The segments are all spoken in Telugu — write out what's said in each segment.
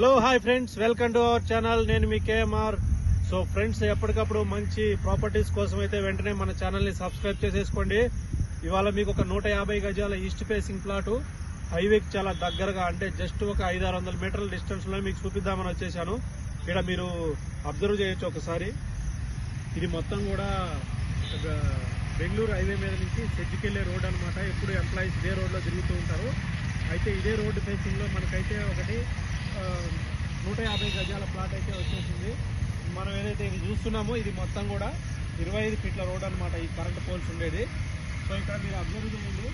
Hello hi friends welcome to our channel నేను మీ కేఎంఆర్ సో ఫ్రెండ్స్ ఎప్పటికప్పుడు మంచి ప్రాపర్టీస్ కోసం అయితే వెంటనే మన ఛానల్ని సబ్స్క్రైబ్ చేసేసుకోండి. ఇవాళ మీకు ఒక నూట యాభై గజాల ఈస్ట్ ఫేసింగ్ ప్లాటు హైవేకి చాలా దగ్గరగా అంటే జస్ట్ ఒక ఐదు ఆరు వందల మీటర్ల డిస్టెన్స్లో మీకు చూపిద్దామని వచ్చేసాను. ఇక్కడ మీరు అబ్జర్వ్ చేయొచ్చు ఒకసారి. ఇది మొత్తం కూడా బెంగళూరు హైవే మీద నుంచి సెజ్జికెళ్ళే రోడ్ అనమాట ఎప్పుడు ఎంప్లాయీస్ ఇదే రోడ్లో తిరుగుతూ ఉంటారు. అయితే ఇదే రోడ్డు ఫేసింగ్లో మనకైతే ఒకటి నూట యాభై గజాల ప్లాట్ అయితే వచ్చేసింది. మనం ఏదైతే ఇది చూస్తున్నామో ఇది మొత్తం కూడా ఇరవై ఐదు ఫీట్ల రోడ్ అనమాట ఈ కరెంట్ పోల్స్ ఉండేది. సో ఇక్కడ మీరు అబ్జర్వ్ చేయండి.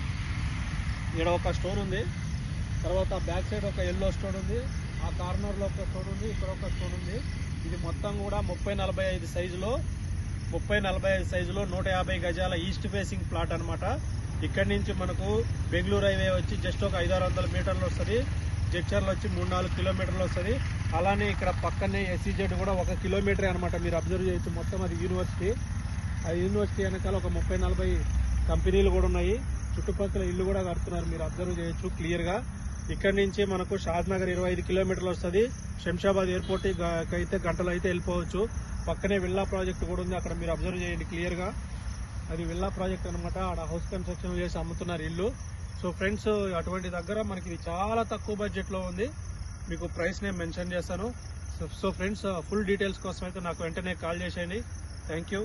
ఇక్కడ ఒక స్టోర్ ఉంది. తర్వాత బ్యాక్ సైడ్ ఒక ఎల్లో స్టోన్ ఉంది. ఆ కార్నర్లో ఒక స్టోన్ ఉంది. ఇక్కడ ఒక స్టోన్ ఉంది. ఇది మొత్తం కూడా ముప్పై నలభై ఐదు సైజులో ముప్పై నలభై ఐదు సైజులో నూట యాభై గజాల ఈస్ట్ ఫేసింగ్ ప్లాట్ అనమాట ఇక్కడి నుంచి మనకు బెంగళూరు హైవే వచ్చి జస్ట్ ఒక ఐదారు వందల మీటర్లు వస్తుంది. జడ్చర్లు వచ్చి మూడు నాలుగు కిలోమీటర్లు వస్తుంది. అలానే ఇక్కడ పక్కనే ఎస్సీజెడ్ కూడా ఒక కిలోమీటరే అనమాట మీరు అబ్జర్వ్ చేయొచ్చు. మొత్తం అది యూనివర్సిటీ. ఆ యూనివర్సిటీ వెనకాల ఒక ముప్పై నలభై కంపెనీలు కూడా ఉన్నాయి. చుట్టుపక్కల ఇల్లు కూడా కడుతున్నారు. మీరు అబ్జర్వ్ చేయొచ్చు క్లియర్గా. ఇక్కడ నుంచి మనకు షాద్ నగర్ ఇరవై ఐదు కిలోమీటర్లు వస్తుంది. శంషాబాద్ ఎయిర్పోర్ట్ అయితే గంటలు అయితే వెళ్ళిపోవచ్చు. పక్కనే విల్లా ప్రాజెక్ట్ కూడా ఉంది. అక్కడ మీరు అబ్జర్వ్ చేయండి క్లియర్గా. అది విల్లా ప్రాజెక్ట్ అనమాట ఆడ హౌస్ కన్స్ట్రక్షన్ చేసి అమ్ముతున్నారు ఇల్లు. సో ఫ్రెండ్స్ అటువంటి దగ్గర మనకి ఇది చాలా తక్కువ బడ్జెట్లో ఉంది. మీకు ప్రైస్ నేను మెన్షన్ చేస్తాను. సో ఫ్రెండ్స్ ఫుల్ డీటెయిల్స్ కోసం అయితే నాకు వెంటనే కాల్ చేసేయండి. Thank you